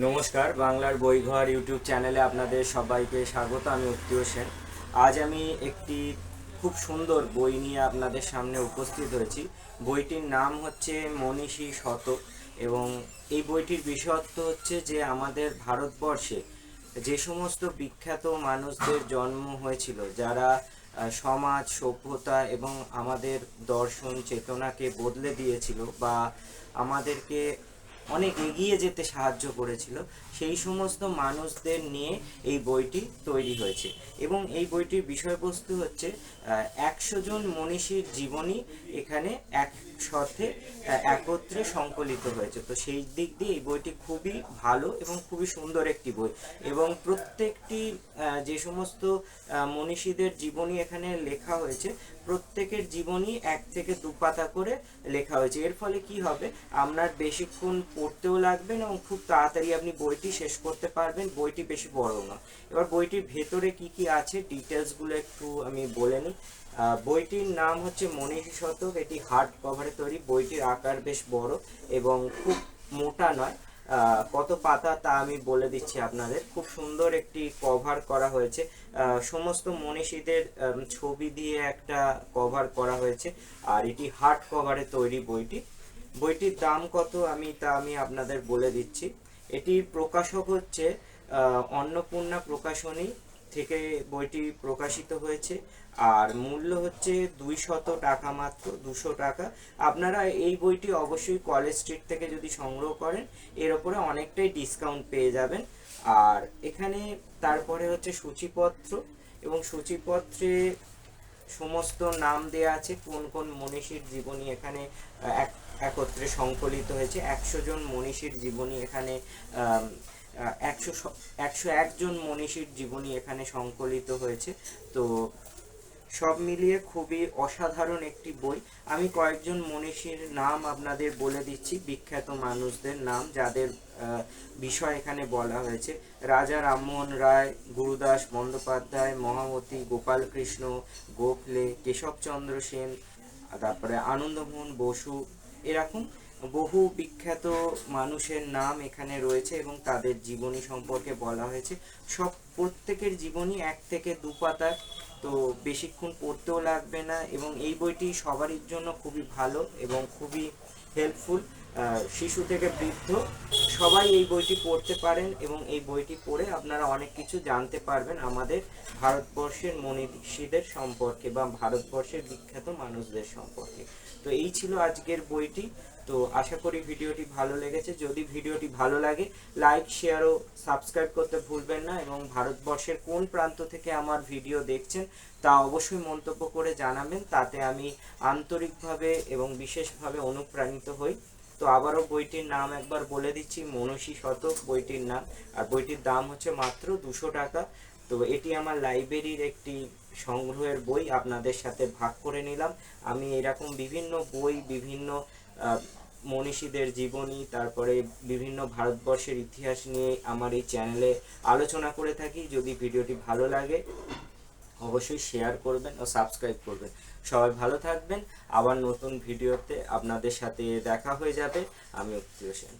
নমস্কার, বাংলার বইঘর ইউটিউব চ্যানেলে আপনাদের সবাইকে স্বাগত, আমি উত্তীয় সেন। আজ আমি একটি খুব সুন্দর বই নিয়ে আপনাদের সামনে উপস্থিত হয়েছি। বইটির নাম হচ্ছে মনীষী শতক এবং এই বইটির বিষয়ত্ব হচ্ছে যে আমাদের ভারতবর্ষে যে সমস্ত বিখ্যাত মানুষদের জন্ম হয়েছিল, যারা সমাজ, সভ্যতা এবং আমাদের দর্শন, চেতনাকে বদলে দিয়েছিল বা আমাদেরকে অনেক এগিয়ে যেতে সাহায্য করেছিল। সেই সমস্ত মানুষদের নিয়ে এই বইটি তৈরি হয়েছে এবং এই বইটির বিষয়বস্তু হচ্ছে একশো জন মনীষীর জীবনী এখানে একসাথে একত্রে সংকলিত হয়েছে। তো সেই দিক দিয়ে এই বইটি খুবই ভালো এবং খুবই সুন্দর একটি বই এবং প্রত্যেকটি যে সমস্ত মনীষীদের জীবনী এখানে লেখা হয়েছে, প্রত্যেকের জীবনী এক থেকে দু পাতা করে লেখা হয়েছে। এর ফলে কি হবে? আপনার বেশিক্ষণ পড়তেও লাগবে না এবং খুব তাড়াতাড়ি আপনি বইটি শেষ করতে পারবেন। বইটি বেশি বড় না এবার বইটির ভেতরে কি কি আছে ডিটেলসগুলো একটু আমি বলে নিই। বইটির নাম হচ্ছে মনীষী শতক। এটি হার্ড কভারে তৈরি। বইটির আকার বেশ বড় এবং খুব মোটা নয়। কত পাতা তা আমি বলে দিচ্ছি আপনাদের। খুব সুন্দর একটি কভার করা হয়েছে। সমস্ত মনীষীদের ছবি দিয়ে একটা কভার করা হয়েছে। আর এটি হার্ড কভারে তৈরি বইটি। বইটির দাম কত আমি তা আমি আপনাদের বলে দিচ্ছি। এটি প্রকাশক হচ্ছে অন্নপূর্ণা প্রকাশনী থেকে বইটি প্রকাশিত হয়েছে। আর মূল্য হচ্ছে দুইশত টাকা মাত্র, দুশো টাকা। আপনারা এই বইটি অবশ্যই কলেজ স্ট্রিট থেকে যদি সংগ্রহ করেন, এর ওপরে অনেকটাই ডিসকাউন্ট পেয়ে যাবেন। আর এখানে তারপরে হচ্ছে সূচিপত্র এবং সূচিপত্রে সমস্ত নাম দেয়া আছে, কোন কোন মনীষীর জীবনী এখানে এক একত্রে সংকলিত হয়েছে। একশো জন মনীষীর জীবনী এখানে একশো একশো একজন মনীষীর জীবনী এখানে সংকলিত হয়েছে। তো সব মিলিয়ে খুবই অসাধারণ একটি বই। আমি কয়েকজন মনীষীর নাম আপনাদের বলে দিচ্ছি, বিখ্যাত মানুষদের নাম যাদের বিষয় এখানে বলা হয়েছে। রাজা রামমোহন রায়, গুরুদাস বন্দ্যোপাধ্যায়, মহামতি গোপালকৃষ্ণ গোখলে, কেশবচন্দ্র সেন, তারপরে আনন্দমোহন বসু এরকম বহু বিখ্যাত মানুষের নাম এখানে রয়েছে এবং তাদের জীবনী সম্পর্কে বলা হয়েছে। সব প্রত্যেকের জীবনী এক থেকে দু পাতার, তো বেশিক্ষণ পড়তেও লাগবে না এবং এই বইটি সবারই জন্য খুবই ভালো এবং খুবই হেল্পফুল শিশু থেকে বৃদ্ধ, সবাই এই বইটি পড়তে পারেন এবং এই বইটি পড়ে আপনারা অনেক কিছু জানতে পারবেন আমাদের ভারতবর্ষের মনীষীদের সম্পর্কে বা ভারতবর্ষের বিখ্যাত মানুষদের সম্পর্কে। তো এই ছিল আজকের বইটি। তো আশা করি ভিডিওটি ভালো লেগেছে। যদি ভিডিওটি ভালো লাগে, লাইক, শেয়ার ও সাবস্ক্রাইব করতে ভুলবেন না এবং ভারতবর্ষের কোন প্রান্ত থেকে আমার ভিডিও দেখছেন তা অবশ্যই মন্তব্য করে জানাবেন। তাতে আমি আন্তরিকভাবে এবং বিশেষভাবে অনুপ্রাণিত হই। তো আবারও বইটির নাম একবার বলে দিচ্ছি, মনসী শতক বইটির নাম। আর বইটির দাম হচ্ছে মাত্র দুশো টাকা। তো এটি আমার লাইব্রেরির একটি সংগ্রহের বই, আপনাদের সাথে ভাগ করে নিলাম। আমি এরকম বিভিন্ন বই, বিভিন্ন মনীষীদের জীবনী, তারপরে বিভিন্ন ভারতবর্ষের ইতিহাস নিয়ে আমার এই চ্যানেলে আলোচনা করে থাকি। যদি ভিডিওটি ভালো লাগে অবশ্যই শেয়ার করবেন ও সাবস্ক্রাইব করবেন। সবাই ভালো থাকবেন। আবার নতুন ভিডিওতে আপনাদের সাথে দেখা হয়ে যাবে। আমি উত্তীয় সেন।